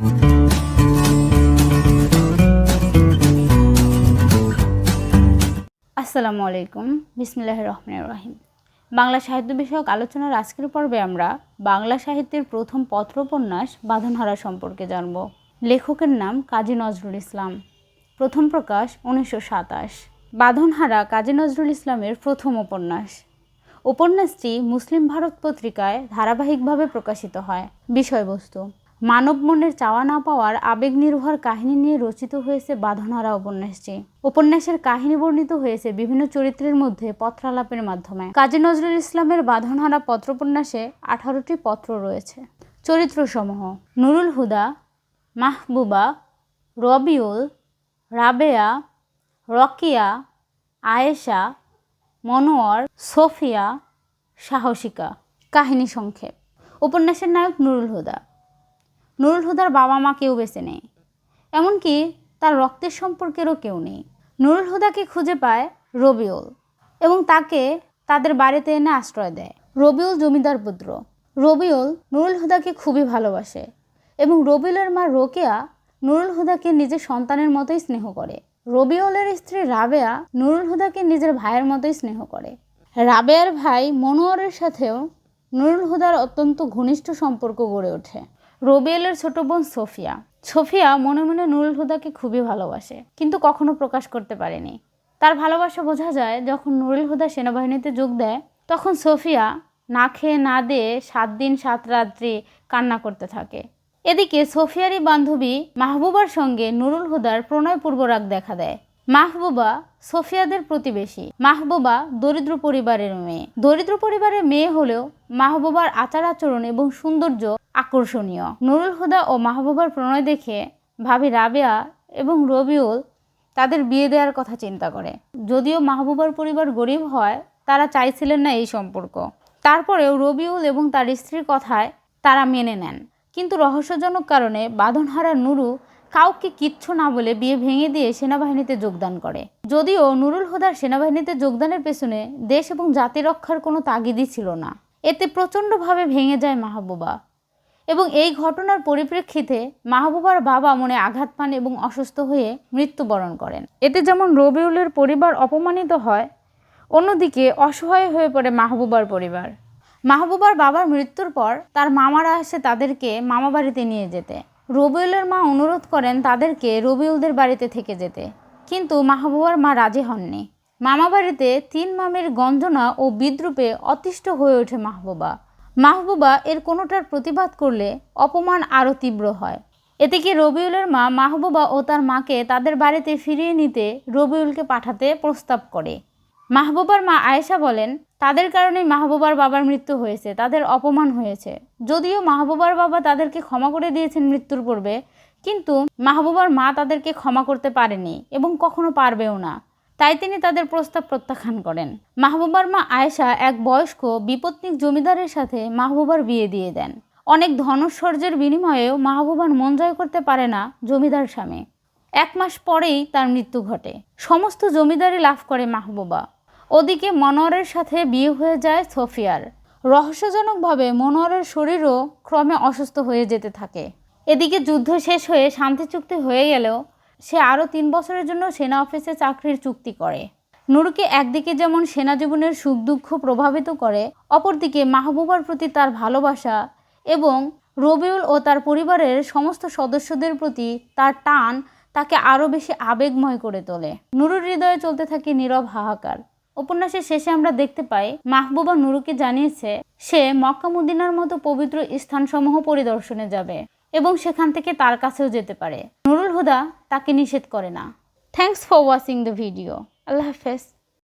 আসসালামু আলাইকুম। বিসমিল্লাহ রহমান রাহিম। বাংলা সাহিত্য বিষয়ক আলোচনার আজকের পর্বে আমরা বাংলা সাহিত্যের প্রথম পত্রোপন্যাস বাঁধনহারা সম্পর্কে জানব। লেখকের নাম কাজী নজরুল ইসলাম। প্রথম প্রকাশ উনিশশো সাতাশ। বাঁধনহারা কাজী নজরুল ইসলামের প্রথম উপন্যাস। উপন্যাসটি মুসলিম ভারত পত্রিকায় ধারাবাহিকভাবে প্রকাশিত হয়। বিষয়বস্তু মানব মনের চাওয়া না পাওয়ার আবেগ নির্ভর কাহিনী নিয়ে রচিত হয়েছে বাঁধনহারা উপন্যাসটি। উপন্যাসের কাহিনী বর্ণিত হয়েছে বিভিন্ন চরিত্রের মধ্যে পত্রালাপের মাধ্যমে। কাজী নজরুল ইসলামের বাঁধনহারা পত্রোপন্যাসে আঠারোটি পত্র রয়েছে। চরিত্রসমূহ, নুরুল হুদা, মাহবুবা, রবিউল, রাবেয়া, রকিয়া, আয়েশা, মনোয়ার, সোফিয়া, সাহসিকা। কাহিনী সংক্ষেপ। উপন্যাসের নায়ক নুরুল হুদা। নুরুল হুদার বাবা মা কেউ বেঁচে নেই। এমনকি তার রক্তের সম্পর্কেরও কেউ নেই। নুরুল হুদাকে খুঁজে পায় রবিউল এবং তাকে তাদের বাড়িতে এনে আশ্রয় দেয়। রবিউল জমিদার পুত্র। রবিউল নুরুল হুদাকে খুবই ভালোবাসে এবং রবিউলের মা রোকেয়া নুরুল হুদাকে নিজের সন্তানের মতোই স্নেহ করে। রবিউলের স্ত্রী রাবেয়া নুরুল হুদাকে নিজের ভাইয়ের মতোই স্নেহ করে। রাবেয়ার ভাই মনোয়ারের সাথেও নুরুল হুদার অত্যন্ত ঘনিষ্ঠ সম্পর্ক গড়ে ওঠে। রবিউলের ছোট বোন সোফিয়া। সোফিয়া মনে মনে নুরুল হুদাকে খুবই ভালোবাসে, কিন্তু কখনো প্রকাশ করতে পারেনি। তার ভালোবাসা বোঝা যায় যখন নুরুল হুদা সেনাবাহিনীতে যোগ দেয়, তখন সোফিয়া না খেয়ে না দিয়ে সাত দিন সাত রাত্রি কান্না করতে থাকে। এদিকে সোফিয়ারই বান্ধবী মাহবুবার সঙ্গে নুরুল হুদার প্রণয়পূর্ব রাগ দেখা দেয়। মাহবুবা সোফিয়াদের প্রতিবেশী। মাহবুবা দরিদ্র পরিবারের মেয়ে। দরিদ্র পরিবারের মেয়ে হলেও মাহবুবার আচার আচরণ এবং সৌন্দর্য আকর্ষণীয়। নুরুল হুদা ও মাহবুবার প্রণয় দেখে ভাবি রাবেয়া এবং রবিউল তাদের বিয়ে দেওয়ার কথা চিন্তা করে। যদিও মাহবুবার পরিবার গরিব হয়, তারা চাইছিলেন না এই সম্পর্ক। তারপরেও রবিউল এবং তার স্ত্রীর কথায় তারা মেনে নেন। কিন্তু রহস্যজনক কারণে বাঁধনহারা নুরু কাউকে কিচ্ছু না বলে বিয়ে ভেঙে দিয়ে সেনাবাহিনীতে যোগদান করে। যদিও নুরুল হুদার সেনাবাহিনীতে যোগদানের পেছনে দেশ এবং জাতি রক্ষার কোনো তাগিদই ছিল না। এতে প্রচণ্ডভাবে ভেঙে যায় মাহবুবা। এবং এই ঘটনার পরিপ্রেক্ষিতে মাহবুবার বাবা মনে আঘাত পান এবং অসুস্থ হয়ে মৃত্যুবরণ করেন। এতে যেমন রবিউলের পরিবার অপমানিত হয়, অন্যদিকে অসহায় হয়ে পড়ে মাহবুবার পরিবার। মাহবুবার বাবার মৃত্যুর পর তার মামারা আসে তাদেরকে মামাবাড়িতে নিয়ে যেতে। রবিউলের মা অনুরোধ করেন তাদেরকে রবিউলদের বাড়িতে থেকে যেতে। কিন্তু মাহবুবার মা রাজি হননি। মামা বাড়িতে তিন মামের গঞ্জনা ও বিদ্রুপে অতিষ্ঠ হয়ে ওঠে মাহবুবা। মাহবুবা এর কোনোটার প্রতিবাদ করলে অপমান আরও তীব্র হয়। এদিকে রবিউলের মা মাহবুবা ও তার মাকে তাদের বাড়িতে ফিরিয়ে নিতে রবিউলকে পাঠাতে প্রস্তাব করে? মাহবুবার মা আয়েশা বলেন, তাদের কারণেই মাহবুবার বাবার মৃত্যু হয়েছে, তাদের অপমান হয়েছে। যদিও মাহবুবার বাবা তাদেরকে ক্ষমা করে দিয়েছেন মৃত্যুর পূর্বে, কিন্তু মাহবুবার মা তাদেরকে ক্ষমা করতে পারেনি এবং কখনো পারবেও না। তাই তিনি তাদের প্রস্তাব প্রত্যাখ্যান করেন। মাহবুবার মা আয়েশা এক বয়স্ক বিপত্নিক জমিদারের সাথে মাহবুবার বিয়ে দিয়ে দেন। অনেক ধনস্বর্যের বিনিময়েও মাহবুবার মন জয় করতে পারে না জমিদার স্বামী। এক মাস পরেই তার মৃত্যু ঘটে। সমস্ত জমিদারি লাভ করে মাহবুবা। ওদিকে মনোয়ারের সাথে বিয়ে হয়ে যায় সোফিয়ার। রহস্যজনকভাবে মনোয়ারের শরীরও ক্রমে অসুস্থ হয়ে যেতে থাকে। এদিকে যুদ্ধ শেষ হয়ে শান্তি চুক্তি হয়ে গেলেও সে আরও তিন বছরের জন্য সেনা অফিসে চাকরির চুক্তি করে। নুরুকে একদিকে যেমন সেনা জীবনের সুখ দুঃখ প্রভাবিত করে, অপরদিকে মাহবুবার প্রতি তার ভালোবাসা এবং রবিউল ও তার পরিবারের সমস্ত সদস্যদের প্রতি তার টান তাকে আরও বেশি আবেগময় করে তোলে। নুরুর হৃদয়ে চলতে থাকে নীরব হাহাকার। উপন্যাসের শেষে আমরা দেখতে পাই, মাহবুবা নুরুকে জানিয়েছে, সে মক্কা মতো পবিত্র স্থানসমূহ পরিদর্শনে যাবে এবং সেখান থেকে তার কাছেও যেতে পারে। নুরুল হুদা তাকে নিষেধ করে না। Thanks for watching the video আল্লাহ হাফেজ।